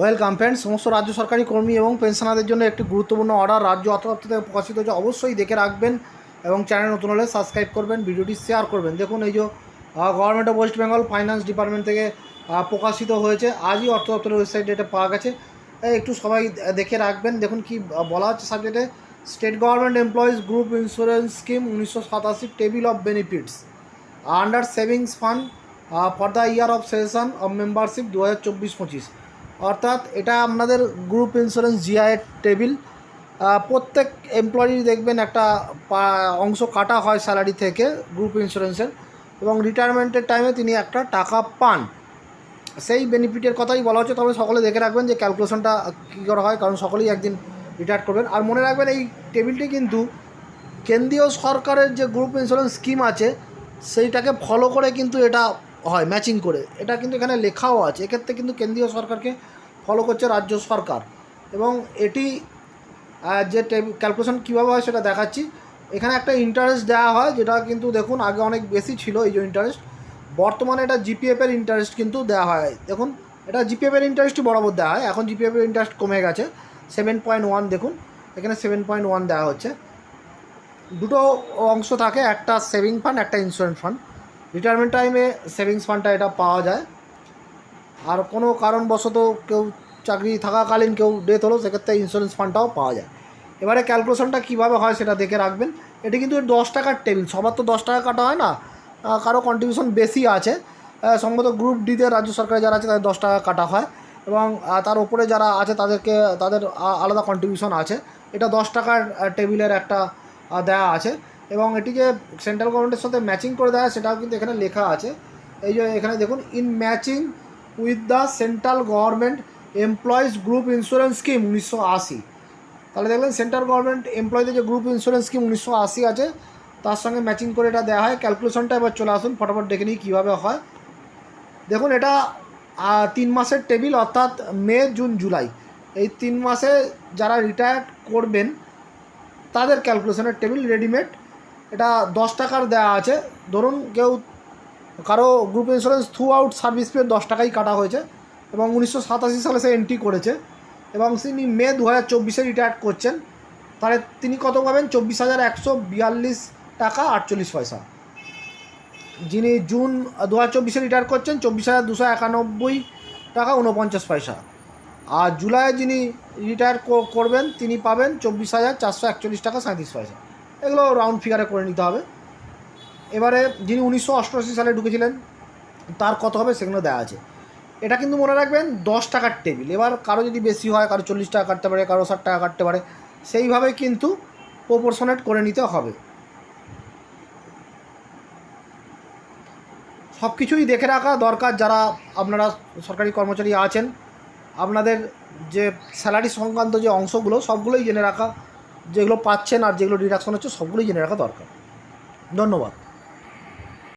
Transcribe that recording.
Welcome friend সমস্ত রাজ্য সরকারি কর্মী এবং পেনশনারদের জন্য একটি গুরুত্বপূর্ণ অর্ডার। রাজ্য অর্থ থেকে প্রকাশিত হয়েছে, অবশ্যই দেখে রাখবেন এবং চ্যানেল নতুন হলে সাবস্ক্রাইব করবেন, ভিডিওটি শেয়ার করবেন। দেখুন, এই যে government of West Bengal finance department থেকে প্রকাশিত হয়েছে। আজই অর্থ দপ্তরের ওয়েবসাইটে এটা পাওয়া গেছে। একটু সবাই দেখে রাখবেন। দেখুন, কি বলা হচ্ছে সাবজেক্টে state government employees group insurance scheme উনিশশো সাতাশি table of benefits under savings fund for the year of session of membership দু হাজার চব্বিশ পঁচিশ। অর্থাৎ এটা আপনাদের গ্রুপ ইন্স্যুরেন্স জিআইয়ের টেবিল প্রত্যেক এমপ্লয়ি দেখবেন একটা অংশ কাটা হয় স্যালারি থেকে গ্রুপ ইন্স্যুরেন্সের এবং রিটায়ারমেন্টের টাইমে তিনি একটা টাকা পান। সেই বেনিফিটের কথাই বলা হচ্ছে, তবে সকলে দেখে রাখবেন যে ক্যালকুলেশনটা কী করা হয়, কারণ সকলেই একদিন রিটায়ার করবেন। আর মনে রাখবেন এই টেবিলটি কিন্তু কেন্দ্রীয় সরকারের যে গ্রুপ ইন্স্যুরেন্স স্কিম আছে, সেইটাকে ফলো করে কিন্তু এটা হয় ম্যাচিং করে। এটা কিন্তু এখানে লেখাও আছে। এক্ষেত্রে কিন্তু কেন্দ্রীয় সরকারকে ফলো করছে রাজ্য সরকার। এবং এটি যে ক্যালকুলেশন কীভাবে হয় সেটা দেখাচ্ছি। এখানে একটা ইন্টারেস্ট দেওয়া হয়, যেটা কিন্তু দেখুন আগে অনেক বেশি ছিল এই যে ইন্টারেস্ট বর্তমানে এটা জিপিএফের ইন্টারেস্ট কিন্তু দেওয়া হয়। দেখুন, এটা জিপিএফের ইন্টারেস্টই বরাবর দেওয়া হয়। এখন জিপিএফের ইন্টারেস্ট কমে গেছে। সেভেন পয়েন্ট ওয়ান দেখুন, এখানে সেভেন পয়েন্ট ওয়ান দেওয়া হচ্ছে। দুটো অংশ থাকে, একটা সেভিং ফান্ড একটা ইন্স্যুরেন্স ফান্ড রিটায়ারমেন্ট টাইমে সেভিংস ফান্ডটা এটা পাওয়া যায়। আর কোনো কারণবশত কেউ চাকরি থাকাকালীন কেউ ডেথ হলো, সেক্ষেত্রে ইন্স্যুরেন্স ফান্ডটাও পাওয়া যায়। এবারে ক্যালকুলেশনটা কীভাবে হয় সেটা দেখে রাখবেন। এটি কিন্তু দশ টাকার টেবিল সবার তো দশ টাকা কাটা হয় না। কারও কন্ট্রিবিউশন বেশি আছে। সম্ভবত গ্রুপ ডিতে রাজ্য সরকারে যারা আছে, তাদের দশ টাকা কাটা হয়। এবং তার উপরে যারা আছে, তাদেরকে, তাদের আলাদা কন্ট্রিবিউশন আছে। এটা দশ টাকার টেবিলের একটা দেওয়া আছে। এবং এটি যে সেন্ট্রাল গভর্নমেন্টের সাথে ম্যাচিং করে দেওয়া সেটাও কিন্তু এখানে লেখা আছে। এই যে এখানে দেখুন in matching with the central government employees group insurance scheme উনিশশো আশি। তাহলে দেখলেন সেন্ট্রাল গভর্নমেন্ট এমপ্লয়ীদের যে গ্রুপ ইন্স্যুরেন্স স্কিম উনিশশো আশি আছে, তার সঙ্গে ম্যাচিং করে এটা দেওয়া হয়। ক্যালকুলেশনটা এবার চলে আসুন, ফটাফট দেখে নিই কীভাবে হয়। দেখুন, এটা তিন মাসের টেবিল অর্থাৎ মে, জুন, জুলাই। এই তিন মাসে যারা রিটায়ার করবেন, তাদের ক্যালকুলেশনের টেবিল রেডিমেড এটা দশ টাকার দেওয়া আছে। ধরুন কেউ কারও group insurance throughout service পেয়ে দশ টাকাই কাটা হয়েছে এবং উনিশশো সাতাশি সালে সে এন্ট্রি করেছে এবং তিনি মে দু হাজার চব্বিশে রিটায়ার করছেন। তাহলে তিনি কত পাবেন? চব্বিশ হাজার একশো বিয়াল্লিশ টাকা আটচল্লিশ পয়সা। যিনি জুন দু হাজার চব্বিশে রিটায়ার করছেন, চব্বিশ হাজার দুশো একানব্বই টাকা উনপঞ্চাশ পয়সা। আর জুলাইয়ে যিনি রিটায়ার করবেন, তিনি পাবেন চব্বিশ হাজার চারশো একচল্লিশ টাকা সাঁত্রিশ পয়সা। এগুলো রাউন্ড ফিগারে করে নিতে হবে। এবারে যিনি উনিশশো অষ্টআশি সালে ঢুকেছিলেন, তার কত হবে সেগুলো দেওয়া আছে। এটা কিন্তু মনে রাখবেন, দশ টাকার টেবিল এবার কারও যদি বেশি হয়, কারও চল্লিশ টাকা কাটতে পারে, কারও ষাট টাকা কাটতে পারে, সেইভাবে কিন্তু প্রপোর্শনেট করে নিতে হবে। সব কিছুই দেখে রাখা দরকার যারা আপনারা সরকারি কর্মচারী আছেন। আপনাদের যে স্যালারি সংক্রান্ত যে অংশগুলো, সবগুলোই জেনে রাখা যেগুলো পাচ্ছেন আর যেগুলো ডিডাকশন হচ্ছে সবগুলোই জেনে রাখা দরকার। ধন্যবাদ।